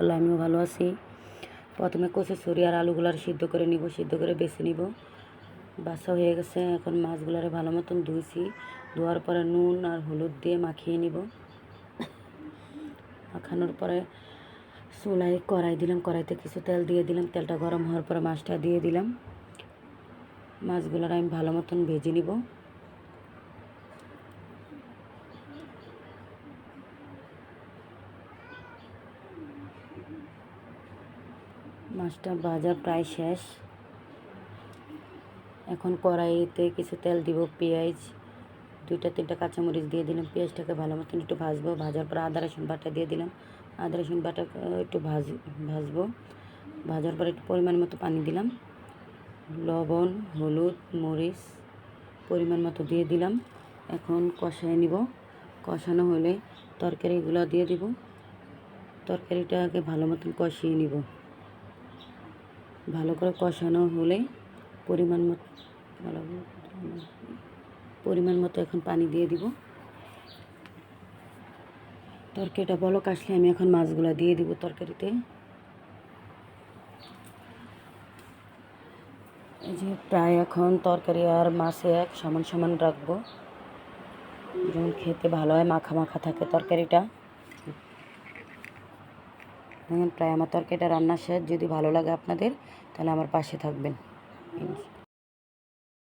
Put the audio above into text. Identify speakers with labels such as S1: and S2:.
S1: আল্লাহ আমিও ভালো আছি। প্রথমে কচু ছড়ি আর আলুগুলার সিদ্ধ করে নিব, সিদ্ধ করে বেছে নিব। বাসা হয়ে গেছে, এখন মাছগুলারে ভালো মতন ধুইছি। ধোয়ার পরে নুন আর হলুদ দিয়ে মাখিয়ে নিব। মাখানোর পরে চুলায় কড়াই দিলাম, কড়াইতে কিছু তেল দিয়ে দিলাম। তেলটা গরম হওয়ার পরে মাছটা দিয়ে দিলাম। মাছগুলোর আমি ভালো মতন ভেজে নিব। মাছটা ভাজা প্রায় শেষ। এখন কড়াইতে কিছু তেল দিব, পেঁয়াজ। দুইটা, তিনটা কাঁচামরিচ দিয়ে দিলাম, পেঁয়াজটাকে ভালো মতন একটু ভাজবো। ভাজার পর আদা, রসুন বাটা দিয়ে দিলাম। আদা, রসুন বাটা একটু ভাজ, ভাজবো। ভাজার পর একটু পরিমাণ মতো পানি দিলাম। লবণ, হলুদ, মরিচ পরিমাণ মতো দিয়ে দিলাম। এখন কষায় নিব। কষানো হলে তরকারিগুলো দিয়ে দিব। তরকারিটাকে ভালো মতন কষিয়ে নিব। ভালো করে কষানো হলে পরিমাণ মতো পরিমাণ মতো এখন পানি দিয়ে দিব। তরকারিটা বলক আসলে আমি এখন মাছগুলো দিয়ে দিব তরকারিতে। যে প্রায় এখন তরকারি আর মাছে এক সমান সমান রাখব। যেমন খেতে ভালো হয়, মাখা মাখা থাকে তরকারিটা। দেখেন প্রায় আমার তরকারিটা রান্না শেষ। যদি ভালো লাগে আপনাদের তাহলে আমার পাশে থাকবেন।